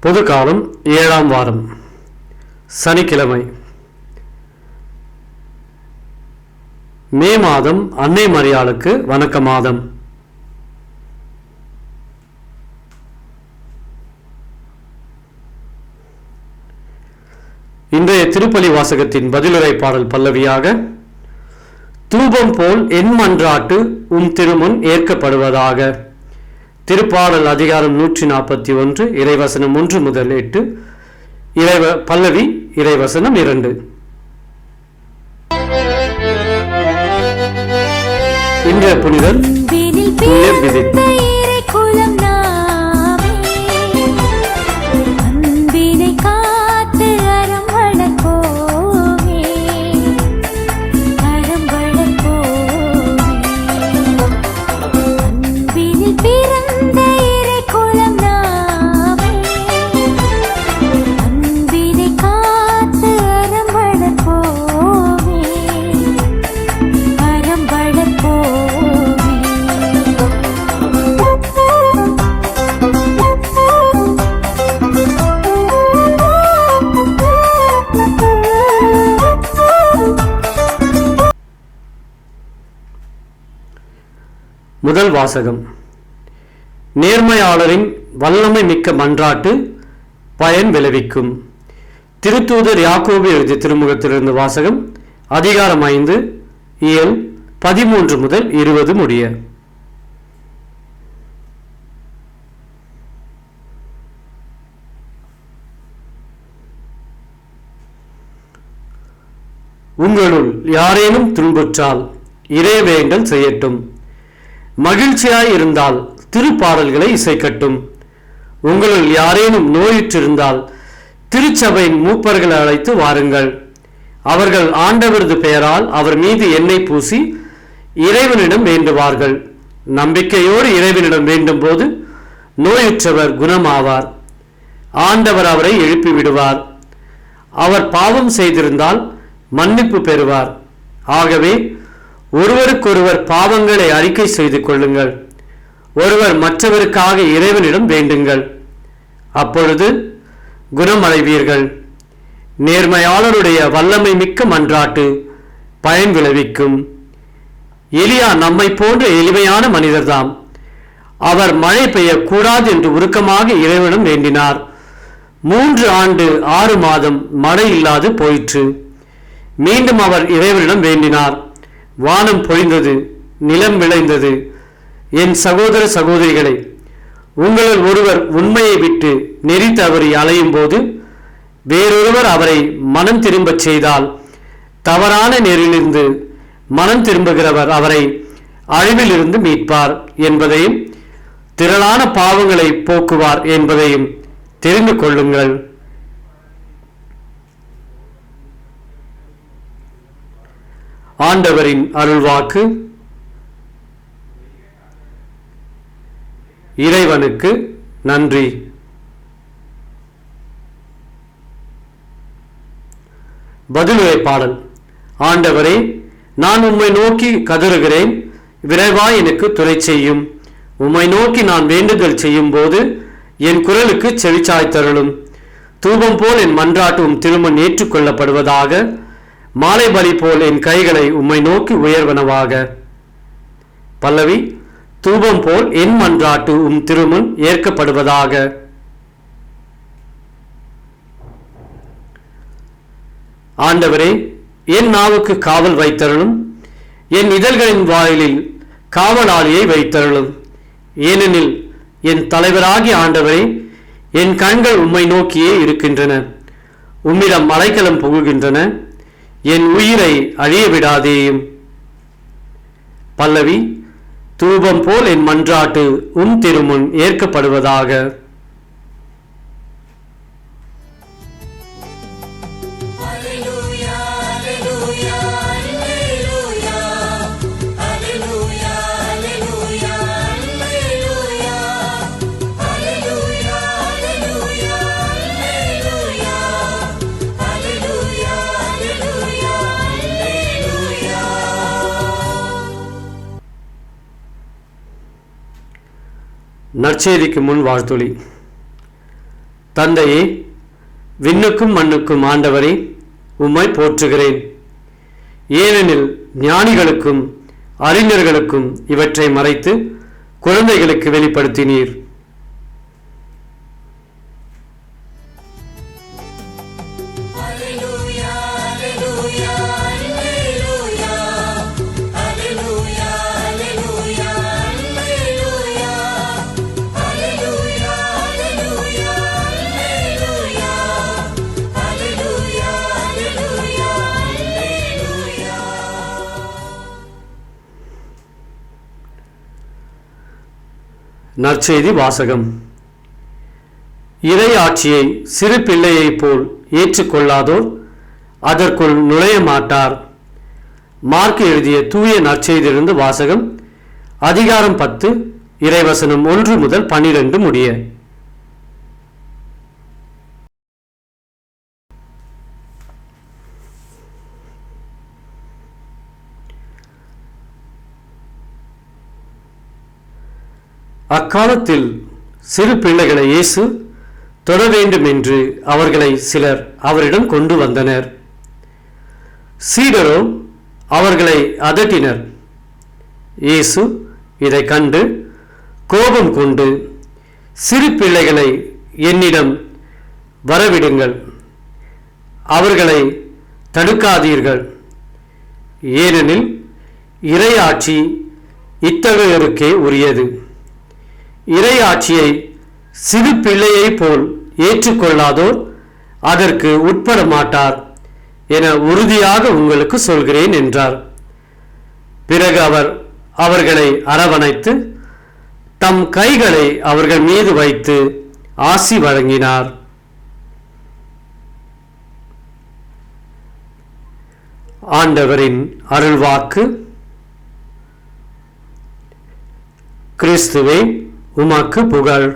பொது காலம் ஏழாம் வாரம். சனிக்கிழமை. மே மாதம் அன்னை மரியாளுக்கு வணக்க மாதம் இன்றைய திருப்பலி வாசகத்தின் பதிலுரை பாடல் பல்லவியாக தூபம் போல் என் மன்றாட்டு உம் திருமுன் ஏற்கப்படுவதாக. திருப்பாடல் அதிகாரம் நூற்றி நாற்பத்தி ஒன்று இறைவசனம் ஒன்று முதல் எட்டு இறைவ பல்லவி இறைவசனம் இரண்டு இன்றைய புனிதர் விதி. முதல் வாசகம். நேர்மையாளரின் வல்லமை மிக்க மன்றாட்டு பயன் விளைவிக்கும். திருத்தூதர் யாக்கோபு எழுதிய திருமுகத்திலிருந்து வாசகம் அதிகாரம் ஐந்து இயல் பதிமூன்று முதல் இருபது முடிய. உங்களுள் யாரேனும் துன்புற்றால் இறைவேண்டல் செய்யட்டும். மகிழ்ச்சியாய் இருந்தால் திருப்பாடல்களை இசைக்கட்டும். உங்களுள் யாரேனும் நோயுற்றிருந்தால் திருச்சபையின் மூப்பர்களை அழைத்து வாருங்கள். அவர்கள் ஆண்டவரது பெயரால் அவர் மீது எண்ணெய் பூசி இறைவனிடம் வேண்டுவார்கள். நம்பிக்கையோடு இறைவனிடம் வேண்டும் போது நோயுற்றவர் குணமாவார். ஆண்டவர் அவரை எழுப்பி விடுவார் அவர் பாவம் செய்திருந்தால் மன்னிப்பு பெறுவார். ஆகவே ஒருவருக்கொருவர் பாவங்களை அறிக்கை செய்து கொள்ளுங்கள். ஒருவர் மற்றவருக்காக இறைவனிடம் வேண்டுங்கள். அப்பொழுது குணமடைவீர்கள். நேர்மையாளருடைய வல்லமை மிக்க மன்றாட்டு பயன் விளைவிக்கும். எலியா நம்மை போன்ற எளிமையான மனிதர்தாம். அவர் மழை பெய்யக்கூடாது என்று உருக்கமாக இறைவனும் வேண்டினார். மூன்று ஆண்டு ஆறு மாதம் மழை இல்லாது போயிற்று. மீண்டும் அவர் இறைவனிடம் வேண்டினார். வானம் பொழிந்தது நிலம் விளைந்தது. என் சகோதர சகோதரிகளை உங்களில் ஒருவர் உண்மையை விட்டு நெறி தவறி அலையும் போது வேறொருவர் அவரை மனம் திரும்பச் செய்தால் தவறான நெறியிலிருந்து மனம் திரும்புகிறவர் அவரை அழிவிலிருந்து மீட்பார் என்பதையும் திரளான பாவங்களை போக்குவார் என்பதையும் தெரிந்து கொள்ளுங்கள். ஆண்டவரின் அருள்வாக்கு இறைவனுக்கு நன்றி. பதிலுரை பாடல் ஆண்டவரே நான் உம்மை நோக்கி கதறுகிறேன் விரைவாய் எனக்கு துறை செய்யும். உம்மை நோக்கி நான் வேண்டுதல் செய்யும் போது என் குரலுக்கு செவிச்சாய் தருளும் தூபம் போல் என் மன்றாட்டு உம் திருமண் ஏற்றுக்கொள்ளப்படுவதாக மாலை பலி போல் என் கைகளை உம்மை நோக்கி உயர்வனவாக. பல்லவி தூபம் போல் என் மன்றாட்டு உம் திருமுன் ஏற்கப்படுவதாக. ஆண்டவரே என் நாவுக்கு காவல் வைத்தருளும் என் இதழ்களின் வாயிலில் காவலாளியை வைத்தருளும். ஏனெனில் என் தலைவராகிய ஆண்டவரே என் கண்கள் உம்மை நோக்கியே இருக்கின்றன. உம்மிடம் மலைக்கலம் புகுகின்றன. என் உயிரை அழிய விடாதேயும் பல்லவி தூபம் போல் என் மன்றாட்டு உன் திருமுன் ஏற்கப்படுவதாக. நற்செய்திக்கு முன் வாழ்த்துளி. தந்தையே விண்ணுக்கும் மண்ணுக்கும் ஆண்டவரே உம்மை போற்றுகிறேன். ஏனெனில் ஞானிகளுக்கும் அறிஞர்களுக்கும் இவற்றை மறைத்து குழந்தைகளுக்கு வெளிப்படுத்தினீர். நற்செய்தி வாசகம். இறை ஆட்சியை சிறு பிள்ளையைப் போல் ஏற்றுக்கொள்ளாதோர் அதற்குள் நுழைய மாட்டார். மார்க் எழுதிய தூய நற்செய்தியிலிருந்து வாசகம் அதிகாரம் பத்து இறைவசனம் ஒன்று முதல் பனிரெண்டு முடிய. அக்காலத்தில் சிறு பிள்ளைகளை இயேசு தொட வேண்டும் என்று அவர்களை சிலர் அவரிடம் கொண்டு வந்தனர். சீடரோ அவர்களை அதட்டினர். இயேசு இதை கண்டு கோபம் கொண்டு சிறு பிள்ளைகளை என்னிடம் வரவிடுங்கள். அவர்களை தடுக்காதீர்கள். ஏனெனில் இறையாட்சி இத்தகையோருக்கே உரியது. இறையாட்சியை சிறு பிள்ளையைப் போல் ஏற்றுக்கொள்ளாதோர் அதற்கு உட்பட மாட்டார் என உறுதியாக உங்களுக்கு சொல்கிறேன் என்றார். பிறகு அவர் அவர்களை அரவணைத்து தம் கைகளை அவர்கள் மீது வைத்து ஆசி வழங்கினார். ஆண்டவரின் அருள்வாக்கு கிறிஸ்துவே உமாக்கு புகழ்.